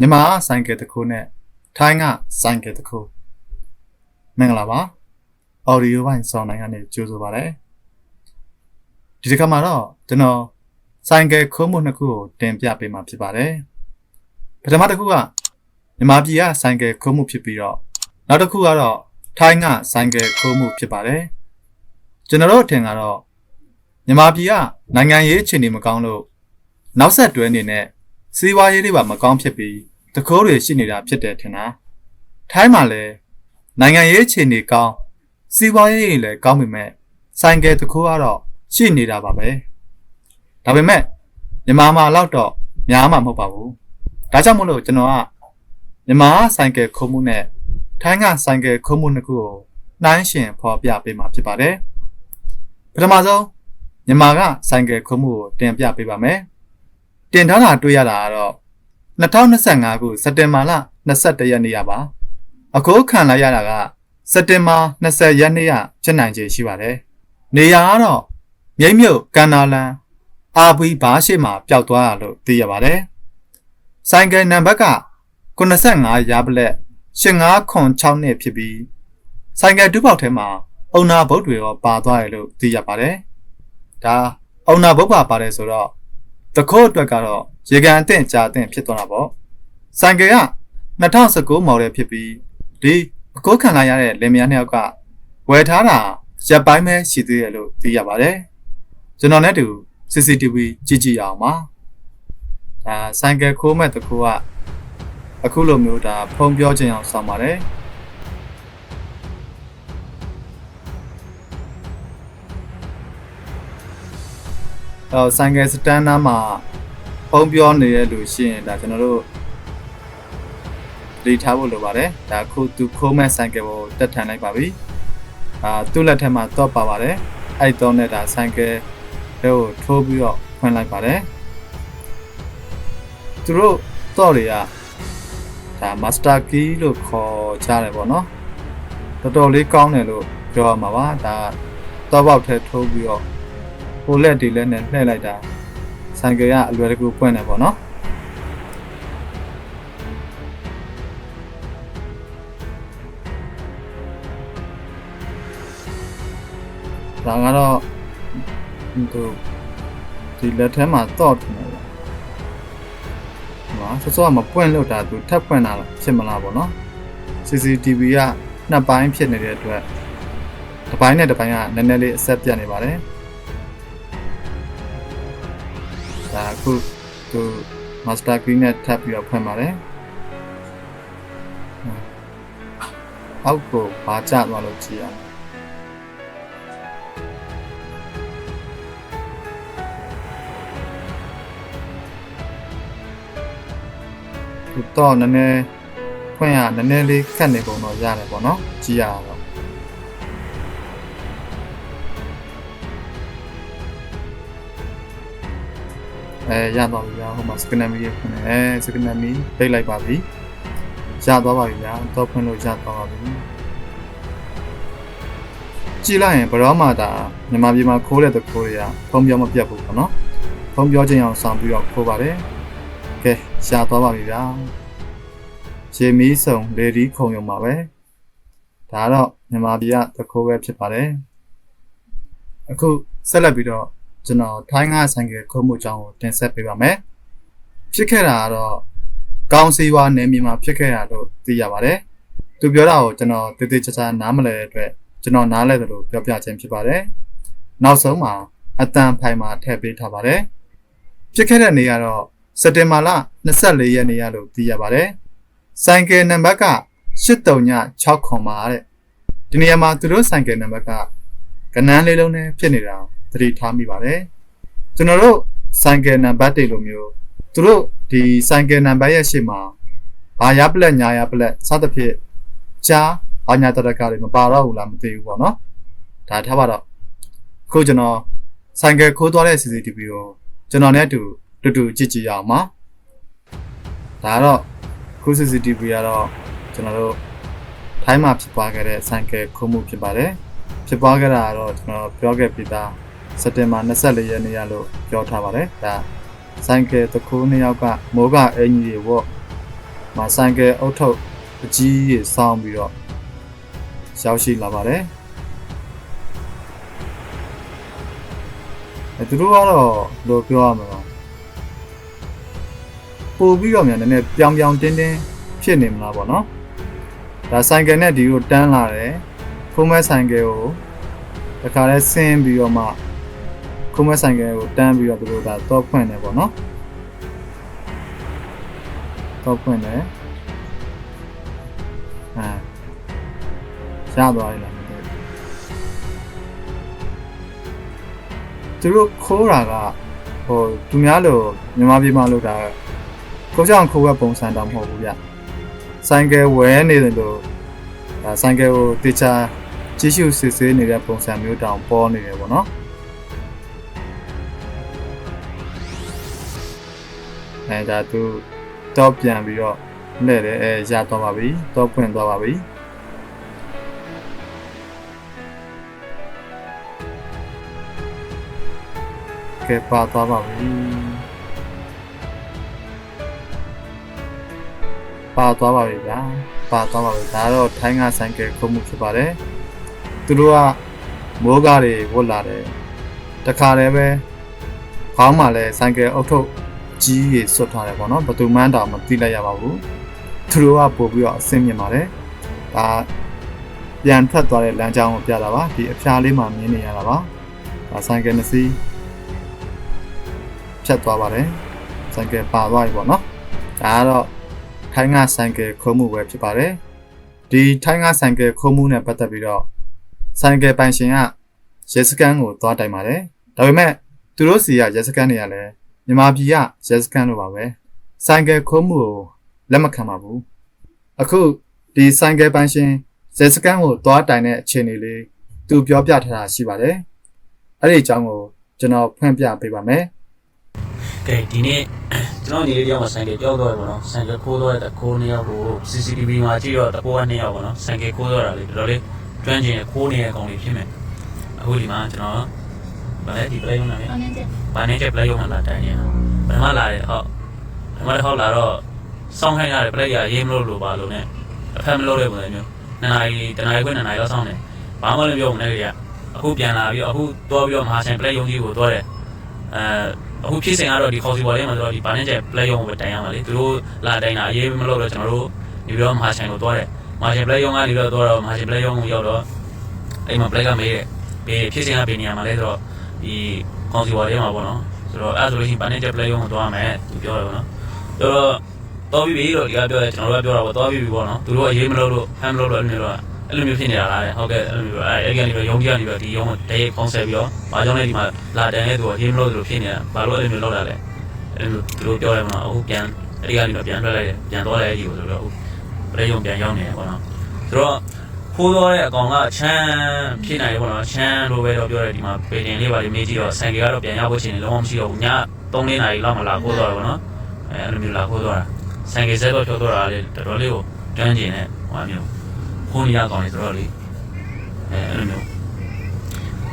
မြန်မာဆိုင်ကယ်တစ်ခုနဲ့ထိုင်းကဆိုင်ကယ်တစ်ခုမင်္ဂလာပါအော်ဒီယိုပိုင်းစောင်းနိုင်ကနေကြိုဆိုပါရစေဒီတစ်ခါမှာတော့ကျွန်တော်ဆိုင်ကယ်ခုံးမှုနှစ်ခုကိုတင်ပြပေးမှာဖြစ်ပါတယ်ပထမတစ်ခုကမြန်မာပြည်ကဆိုင်ကယ်ခုံးမှုဖြစ်ပြီးတော့နောက်တစ်ခုကတော့ထိုင်းကဆိုင်ကယ်ခုံးမှုဖြစ်ပါတယ်ကျွန်တော်တို့အထင်ကတော့မြန်မာပြည်ကနိုင်ငံရေးအခြေအနေမကောင်းလို့နောက်ဆက်တွဲအနေနဲ့ စီးပွားရေးတွေပါမကောင်းဖြစ်ပြီးတကိုးတွေရှိနေတာဖြစ်တယ်ထင်တာထိုင်းမှာလည်းနိုင်ငံရေးအခြေအနေကောင်းစီးပွားရေးတွေလည်းကောင်းပေမဲ့ဆိုင်ကယ်တကိုးကတော့ရှိနေတာပါပဲဒါပေမဲ့မြန်မာမှာတော့တော့များမှာမဟုတ်ပါဘူးဒါကြောင့်မို့လို့ကျွန်တော်ကမြန်မာဆိုင်ကယ်ခုံမှုနဲ့ထိုင်းကဆိုင်ကယ်ခုံမှုနှစ်ခုကိုနှိုင်းယှဉ်ဖော်ပြပေးမှာဖြစ်ပါတယ်ပထမဆုံးမြန်မာကဆိုင်ကယ်ခုံမှုကိုတင်ပြပေးပါမယ် တင်ထားတာတွေ့ရတာကတော့2025ခုစက်တင်ဘာလ21ရက်နေ့ရပါအခုခံလိုက်ရတာကစက်တင်ဘာ20ရက်နေ့ရဖြစ်နိုင်ခြေရှိပါတယ်နေရာကတော့မြိတ်မြုပ်ကန်နာလန်အာဘီဘားရှိမှပျောက်သွားတာလို့သိရပါတယ်ဆိုင်ကယ်နံပါတ်က85ရာပလက်8506နှစ်ဖြစ်ပြီးဆိုင်ကယ်ဒုပေါက်ထဲမှာအုံနာဘုတ်တွေရောပါသွားတယ်လို့သိရပါတယ်ဒါအုံနာဘုတ်ပါပါတယ်ဆိုတော့ တခိုးအတွက်ကတော့ရေကန်အသင့်ကြာအသင့်ဖြစ်သွားတာပေါ့ဆိုင်ကယ်က2019 model ဖြစ်ပြီးဒီအကိုးခံလိုက်ရတဲ့လင်မယားနှစ်ယောက်ကဝယ်ထားတာရပ်ပိုင်းပဲရှိသေးတယ်လို့သိရပါတယ်ကျွန်တော်နဲ့တူ CCTV ကြည့်ကြည့်ရအောင်ပါဒါဆိုင်ကယ်ခိုးမဲ့တခိုးကအခုလိုမျိုးဒါဖုံပြောခြင်းအောင်ဆောင်ပါတယ် အော်ဆိုင်ကယ်စတန်နာမှာဖုံပြောနေတဲ့လူရှိရင်ဒါကျွန်တော်တို့ဒေထားဖို့လိုပါတယ်ဒါခုသူခိုးမဲ့ဆိုင်ကယ်ကိုတက်ထန်လိုက်ပါပြီအာသူ့လက်ထက်မှာတော့ပါပါတယ်အဲ့တော့နဲ့ဒါဆိုင်ကယ်တွေကိုထိုးပြီးတော့ဖွင့်လိုက်ပါတယ်သူတို့တော့တွေကဒါ master key လို့ခေါ်ကြတယ်ပေါ့နော်တော်တော်လေးကောင်းတယ်လို့ပြောရမှာပါဒါတော့ပေါက်ထဲထိုးပြီးတော့ဟို လက်ဒီလက်နဲ့လှည့်လိုက်တာဆိုင်ကယ်ကအလွယ်တကူပွင့်တယ်ပေါ့နော်ဒါကတော့သူဒီလက်ထဲမှာတော့ထင်တယ်ပေါ့။ဟာဆောစောကမပွင့်လို့ဒါသူထပ်ပွင့်တာဖြစ်မလားပေါ့နော်။ CCTV ကနှစ်ပိုင်းဖြစ်နေတဲ့အတွက်တစ်ပိုင်းနဲ့တစ်ပိုင်းကနည်းနည်းလေးအဆက်ပြတ်နေပါတယ်။ ဒါအခုသူ master key နဲ့ထပ်ပြီးတော့ဖွင့်ပါတယ်။အောက်ကိုဘာကျသွားလို့ကြည့်ရအောင်သူတော့နည်းနည်းဖွင့်ရနည်းနည်းလေးခက်နေပုံတော့ရတယ်ပေါ့နော်ကြည့်ရတော့ အဲရတော့ပြီဗျာဟိုမှာစကနမီရဖွင့်တယ်အဲစကနမီပိတ်လိုက်ပါပြီရသွားပါပြီဗျာတော့ဖွင့်လို့ရသွားပါပြီကြည့်လိုက်ရင်ဘရောမှာဒါမြန်မာပြည်မှာခိုးတဲ့တခိုးတွေကဖုံးပြောမပြတ်ဘူးပေါ့နော်ဖုံးပြောခြင်းအောင်ဆောင်ပြီးတော့ခိုးပါတယ်ကဲရှာသွားပါပြီဗျာရေမီးစုံလေဒီခုံရုံပါပဲဒါကတော့မြန်မာပြည်ကတခိုးပဲဖြစ်ပါတယ်အခုဆက်လက်ပြီးတော့ ကျွန်တော်ထိုင်းငါဆိုင်ကယ်ခုံမှုအကြောင်းကိုတင်ဆက်ပေးပါမယ်ဖြစ်ခဲ့တာကတော့ကောင်းစီဝါနယ်မြေမှာဖြစ်ခဲ့တာလို့သိရပါတယ်သူပြောတာကိုကျွန်တော်တည်တည်ချာချာနားမလည်တဲ့အတွက်ကျွန်တော်နားလဲတယ်လို့ပြောပြခြင်းဖြစ်ပါတယ်နောက်ဆုံးမှာအတန်ဖိုင်မှာထည့်ပေးထားပါတယ်ဖြစ်ခဲ့တဲ့နေရာတော့စက်တင်ဘာလ24ရက်နေ့ရလို့သိရပါတယ်။ဆိုင်ကယ်နံပါတ်က83ည6ခွန်ပါတဲ့။ဒီနေရာမှာသူတို့ဆိုင်ကယ်နံပါတ်ကကနန်းလေးလုံးနဲ့ဖြစ်နေတာ သတိထားမိပါတယ်။ကျွန်တော်တို့ဆိုင်ကယ်နံပါတ်တွေလိုမျိုးသူတို့ဒီဆိုင်ကယ်နံပါတ်ရဲ့ရှေ့မှာဘာရပလက်ညာရပလက်စသဖြင့်ကြားဘာညာတရကတွေမပါတော့ဘူးလားမသိဘူးပေါ့နော်။ဒါထားပါတော့ခုကျွန်တော်ဆိုင်ကယ်ခိုးသွားတဲ့ CCTV ကိုကျွန်တော်နဲ့အတူတူတူကြည့်ကြည့်ရအောင်ပါဒါကတော့ခု CCTV ကတော့ကျွန်တော်တို့ထိုင်းမှာဖြစ်ပွားခဲ့တဲ့ဆိုင်ကယ်ခုံမှုဖြစ်ပါတယ်ဖြစ်ပွားခဲ့တာကတော့ကျွန်တော်ပြောခဲ့ပြီးသား စက်တင်ဘာ24ရက်နေ့ရလို့ပြောထားပါတယ်ဒါဆိုင်ကယ်တစ်ခုနှစ်ယောက်ကမိုးကအင်ကြီးတွေဝတ်မဆိုင်ကယ်အုတ်ထုတ်အကြီးကြီးစောင်းပြီးတော့ရောက်ရှိလာပါတယ်အဲသူတို့ကတော့ဘယ်လိုပြောရမလဲပို့ပြီးတော့မြန်နည်းနည်းပြောင်ပြောင်တင်းတင်းဖြစ်နေမလားပေါ့နော်ဒါဆိုင်ကယ်နဲ့ဒီကိုတန်းလာတယ်ခုံးမဲဆိုင်ကယ်ကိုတခါလဲဆင်းပြီးတော့မှ ခုံးမဲဆိုင်ကယ်ကိုတန်းပြီးတော့သူတို့ဒါတော့ဖွင့်တယ်ပေါ့နော်တော့ဖွင့်တယ်အာရသွားပြီလားမသိဘူးသူတို့ခိုးတာကဟိုသူများလိုမြန်မာပြည်မှာလို့ဒါကိုကြောင်ခိုးတဲ့ပုံစံတော့မဟုတ်ဘူးဗျဆိုင်ကယ်ဝဲနေတယ်လို့ဒါဆိုင်ကယ်ကိုတေချာကြည့်ရှုစစ်ဆေးနေတဲ့ပုံစံမျိုးတောင်ပေါ်နေတယ်ပေါ့နော် အဲဒါသူတော့ပြန်ပြီးတော့နဲ့တယ်အဲရတော့ပါပြီတော့ဖွင့်သွားပါပြီကဲပါသွားပါပြီပါသွားပါပြီဗျာပါသွားပါပြီဒါတော့ထိုင်းကဆိုင်ကယ်ခုံမှုဖြစ်ပါတယ်သူတို့ကမိုးကားတွေဝတ်လာတယ်တခါတည်းပဲခေါင်းမှာလည်းဆိုင်ကယ်အုပ်ထုပ် ကြီးကြီးဆွတ်ထားတယ်ပေါ့နော်ဘယ်သူမှန်းတောင်မသိလိုက်ရပါဘူးသူတို့ကပို့ပြီးတော့အဆင်မြင်ပါတယ်ဒါပြန်ထွက်သွားတဲ့လမ်းကြောင်းကိုပြတာပါဒီအဖျားလေးမှာမြင်နေရတာပါဒါဆိုင်ကယ်နှစ်စီးဖြတ်သွားပါတယ်ဆိုင်ကယ်ပါသွားပြီပေါ့နော်ဒါကတော့ထိုင်းကဆိုင်ကယ်ခုံးမှုပဲဖြစ်ပါတယ်ဒီထိုင်းကဆိုင်ကယ်ခုံးမှုနဲ့ပတ်သက်ပြီးတော့ဆိုင်ကယ်ပိုင်ရှင်ကရဲစခန်းကိုသွားတိုင်ပါတယ်ဒါပေမဲ့သူတို့စီကရဲစခန်းတွေကလည်း မြန်မာပြည်ကရဲစခန်းလိုပါပဲဆိုင်ကယ်ခုံးမှုကိုလက်မခံပါဘူးအခုဒီဆိုင်ကယ်ပိုင်ရှင်ရဲစခန်းကိုသွားတိုင်တဲ့အခြေအနေလေးသူပြောပြထားတာရှိပါတယ်အဲ့ဒီအကြောင်းကိုကျွန်တော်ဖွင့်ပြပေးပါမယ်ကဲဒီနေ့ကျွန်တော်ညီလေးတယောက်မှဆိုင်ကယ်ကြောက်တော့တယ်ပေါ့နော်ဆိုင်ကယ်ခိုးတော့တဲ့ခိုးနှစ်ယောက်ကို CCTV မှာကြည့်တော့တကောကနှစ်ယောက်ပေါ့နော်ဆိုင်ကယ်ခိုးတော့တာလေတော်တော်လေးကျွမ်းကျင်ရခိုးနေတဲ့အကောင်လေးဖြစ်မယ်အခုဒီမှာကျွန်တော် ဗာလဲဒီ play ရုံးလာလေဟုတ်တယ်ဗာနေကျ play ရုံးလာတိုင်းနေပထမလာတယ်ဟုတ်ပထမတစ်ခေါက်လာတော့စောင်းခိုင်းရတယ် play ရရေးမလို့လို့ပါလို့ ਨੇ အဖက်မလို့တဲ့ပုံစံမျိုးနှစ်နာရီတနာရီခွင့်နှစ်နာရီလောက်စောင်းတယ်ဘာမှလည်းပြောမနေကြအခုပြန်လာပြီးအခုတော့ပြီးတော့မဟာဆိုင် play ရုံးကြီးကိုသွားတယ်အဲအခုဖြစ်စဉ်ကတော့ဒီခေါ်စီပေါ်လေးမှာဆိုတော့ဒီဘာနဲ့ကျ play ရုံးကိုပဲတိုင်ရမှာလေသူတို့လာတိုင်တာရေးမလို့တော့ကျွန်တော်တို့ဒီပြီးတော့မဟာဆိုင်ကိုသွားတယ်မဟာဆိုင် play ရုံးကနေတော့သွားတော့မဟာဆိုင် play ရုံးကိုရောက်တော့အိမ်မှာ play ကမေးတယ်ဘေးဖြစ်စဉ်ကဘေးနေရာမှာလဲဆိုတော့ ဒီခေါ်စီပေါ်လေးမှာပေါ့နော်ဆိုတော့အဲ့ဒါဆိုလို့ရှိရင်ဘာနဲ့ကျ play ရုံးကိုသွားမယ်သူပြောတယ်ပေါ့နော်ပြောတော့တော်ပြီပြီလို့ဒီကပြောတယ်ကျွန်တော်တို့ကပြောတာပေါ့တော်ပြီပြီပေါ့နော်သူတို့ကရေးမလို့လို့ဟမ်းမလို့လို့အဲ့လိုမျိုးတော့အဲ့လိုမျိုးဖြစ်နေတာလားတဲ့ဟုတ်ကဲ့အဲ့လိုမျိုးအဲ့အဲ့ကနေပြီးရုံးကြီးကနေပြီးဒီရုံးကိုတရေခေါင်းဆက်ပြီးတော့ဘာကြောင့်လဲဒီမှာလာတန်ရဲ့သူကရေးမလို့လို့ဖြစ်နေတာဘာလို့အဲ့လိုမျိုးလုပ်တာလဲအဲ့လိုသူတို့ပြောတယ်မှာအခုပြန်အဲ့ဒီကနေတော့ပြန်ထွက်လိုက်တယ်ပြန်သွားလိုက်ကြီးကိုဆိုတော့အခုပြရုံပြန်ရောက်နေတယ်ပေါ့နော်ဆိုတော့ ခိုးသွားတဲ့အကောင်ကချမ်းဖြစ်နိုင်တယ်ပေါ့နော်ချမ်းလိုပဲတော့ပြောတယ်ဒီမှာပေတင်လေးပါလေးမေးကြည့်တော့ဆိုင်ကကတော့ပြန်ရောက်ဖို့ရှင်လုံးဝမရှိတော့ဘူးည3လေးနာရီလောက်မှလာခိုးသွားတယ်ပေါ့နော်အဲအဲ့လိုမျိုးလာခိုးသွားတာဆိုင်ကစက်တော့ဖြောသွားတာလေတော်တော်လေးကိုတန်းကျင်တဲ့ဟိုမျိုးခိုးနေရကောင်လေတော်တော်လေးအဲအဲ့လိုမျိုး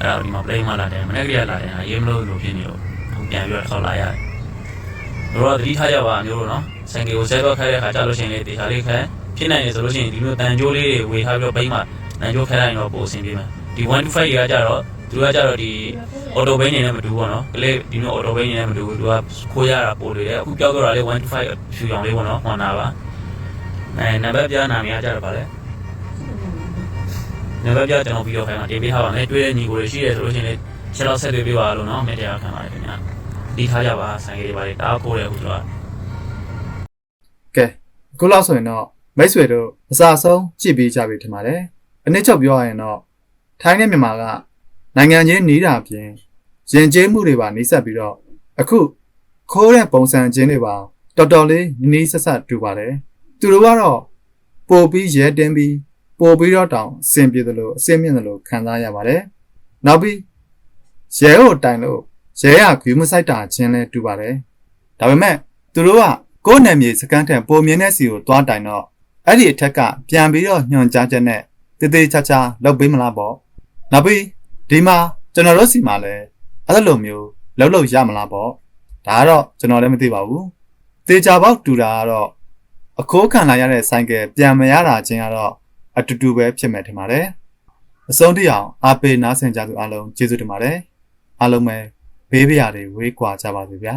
အဲ့တော့ဒီမှာ play မှလာတယ်မနေ့ကလေးလာတယ်ဟာရေးမလို့လို့ဖြစ်နေတော့အခုပြန်ပြီးတော့ဆောက်လာရတယ်တို့တော့တတိထားကြပါမျိုးလို့နော်ဆိုင်ကကိုစက်တော့ခိုင်းတဲ့ခါကြလို့ရှိရင်လေတေချာလေးခိုင်း ဖြစ်နိုင်တယ်ဆိုလို့ရှိရင်ဒီလိုတန်ကြိုးလေးတွေဝေထားပြီးတော့ပိတ်မှတန်ကြိုးခိုင်းလိုက်ရင်တော့ပိုအဆင်ပြေမှာဒီ1 to 5တွေကကြတော့သူကကြတော့ဒီ auto bay နေနဲ့မတူဘူးပေါ့နော်ကလေးဒီမျိုး auto bay နေနဲ့မတူဘူးသူကခိုးရတာပို့တယ်အခုပြောက်တော့တာလေ1 to 5ဖြူအောင်လေးပေါ့နော်ဟွန်နာပါအဲနံပါတ်ပြနာမည်ကကြတော့ဗာလဲနံပါတ်ပြကျွန်တော်ပြီးတော့ခိုင်းမှာတင်ပေးထားပါမယ်တွေ့တဲ့ညီကိုတွေရှိတယ်ဆိုလို့ရှိရင်လေချက်တော့ဆက်သွေးပေးပါလို့နော်မေတ္တာခံပါတယ်ခင်ဗျာဒီထားကြပါဆိုင်ကလေးပါလေတားခိုးတယ်အခုတော့ကဲအခုလောက်ဆိုရင်တော့ မိတ်ဆွေတို့အစားဆုံးကြည့်ပြီးကြပြီထင်ပါတယ်အနည်းချုပ်ပြောရရင်တော့ထိုင်းနဲ့မြန်မာကနိုင်ငံချင်းနီးတာအပြင်ယဉ်ကျေးမှုတွေပါနှိစက်ပြီးတော့အခုခိုးတဲ့ပုံစံချင်းတွေပါတော်တော်လေးနီးနီးဆက်ဆက်တူပါတယ်သူတို့ကတော့ပို့ပြီးရဲတင်းပြီးပို့ပြီးတော့တောင်အဆင်ပြေတယ်လို့အဆင်မြင့်တယ်လို့ခံစားရပါတယ်နောက်ပြီးရဲကိုတိုင်လို့ရဲရဂူးမဆိုင်တာချင်းလဲတူပါတယ်ဒါပေမဲ့သူတို့ကကိုယ်နယ်မြေစကန်ထန်ပုံမြင်တဲ့စီကိုတွားတိုင်တော့ အဲ့ဒီအထက်ကပြန်ပြီးတော့ညွန်ကြားချက်နဲ့တေးသေးချာချာလုပ်ပေးမလားပေါ့နောက်ပြီးဒီမှာကျွန်တော်တို့စီမှာလည်းအဲ့လိုမျိုးလုပ်လို့ရမလားပေါ့ဒါကတော့ကျွန်တော်လည်းမသိပါဘူးတေချာပေါက်တူတာကတော့အခိုးခံလာရတဲ့ဆိုင်ကယ်ပြန်မရတာချင်းကတော့အတူတူပဲဖြစ်မယ်ထင်ပါတယ်အဆုံးထိအောင်အားပေးနားဆင်ကြသူအားလုံးကျေးဇူးတင်ပါတယ်အားလုံးပဲဘေးပရာတွေဝေးကွာကြပါစေဗျာ